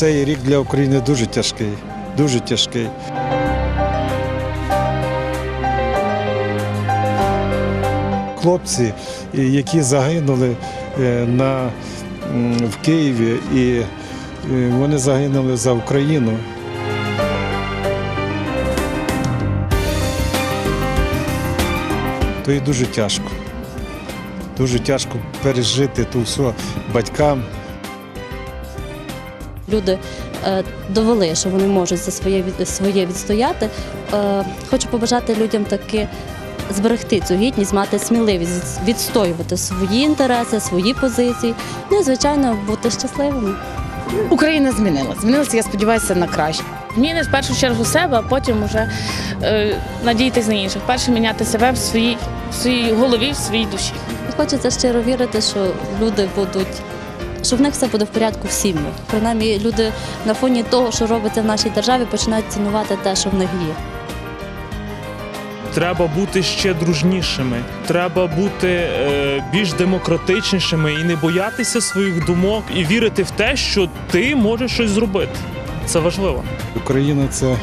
цей рік для України дуже тяжкий. Дуже тяжкий. Хлопці, які загинули е, на, в Києві, і е, вони загинули за Україну. То і дуже тяжко. Дуже тяжко пережити ту все батькам. Люди е, довели, що вони можуть за своє своє відстояти. Е, хочу побажати людям таки зберегти цю гідність, мати сміливість відстоювати свої інтереси, свої позиції. Ну і звичайно бути щасливими. Україна змінилася. Змінилася, я сподіваюся, на краще. Зміни в першу чергу себе, а потім вже е, надіятись на інших. Перше міняти себе в своїй, в своїй голові, в своїй душі. Хочеться щиро вірити, що люди будуть. Що в них все буде в порядку в сім'ях. Принаймні, люди на фоні того, що робиться в нашій державі, починають цінувати те, що в них є. Треба бути ще дружнішими, треба бути е, більш демократичнішими і не боятися своїх думок, і вірити в те, що ти можеш щось зробити. Це важливо. Україна це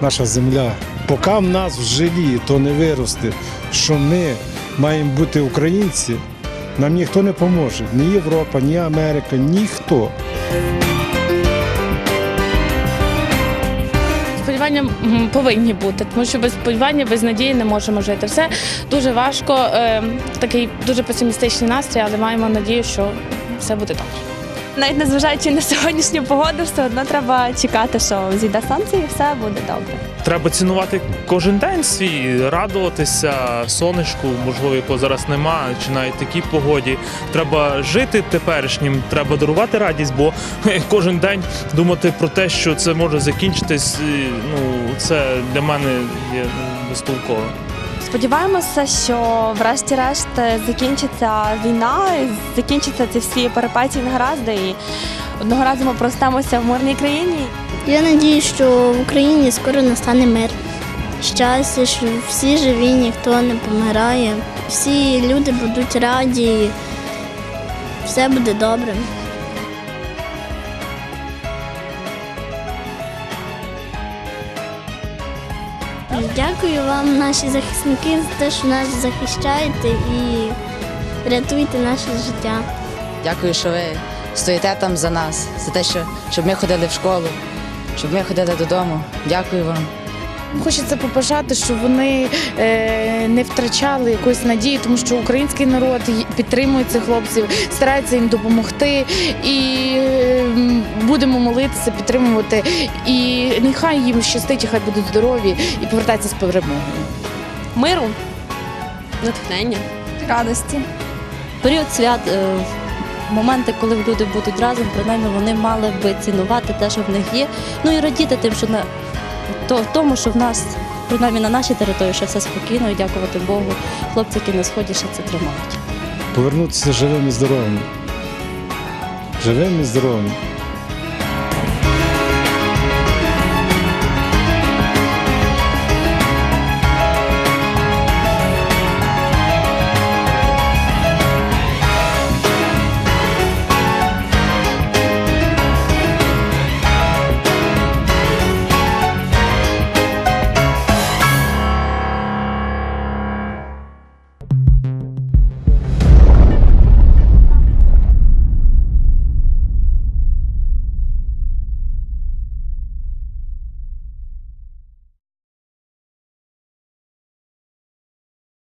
наша земля. Поки в нас в жилі то не виросте, що ми маємо бути українці, нам ніхто не поможе. Ні Європа, ні Америка, ніхто. Сподівання повинні бути, тому що без сподівання, без надії не можемо жити. Все дуже важко, е, такий дуже песимістичний настрій, але маємо надію, що все буде добре. Навіть незважаючи на сьогоднішню погоду, все одно треба чекати, що зійде сонце і все буде добре. Треба цінувати кожен день свій, радуватися сонечку, можливо, якого зараз нема, чи навіть такій погоді. Треба жити теперішнім, треба дарувати радість, бо кожен день думати про те, що це може закінчитись, ну це для мене є ну, безтолково. Сподіваємося, що врешті-решт закінчиться війна, закінчаться ці всі перепетії негаразди і одного разу ми простемося в мирній країні. Я надію, що в Україні скоро настане мир. Щастя, що всі живі, ніхто не помирає. Всі люди будуть раді, все буде добре. Дякую вам, наші захисники, за те, що нас захищаєте і рятуєте наше життя. Дякую, що ви стоїте там за нас, за те, що щоб ми ходили в школу, щоб ми ходили додому. Дякую вам. Хочеться побажати, щоб вони е, не втрачали якоїсь надії, тому що український народ підтримує цих хлопців, старається їм допомогти. І е, м, будемо молитися, підтримувати. І нехай їм щастить, і хай будуть здорові і повертаються з перемогою. Миру, Натхнення. радості. період свят, е, моменти, коли люди будуть разом, принаймні вони мали би цінувати те, що в них є. Ну і радіти тим, що на то, тому, що в нас, принаймні на нашій території, ще все спокійно, і дякувати Богу, хлопці, які на сході ще це тримають. Повернутися живими і здоровими. Живими і здоровими.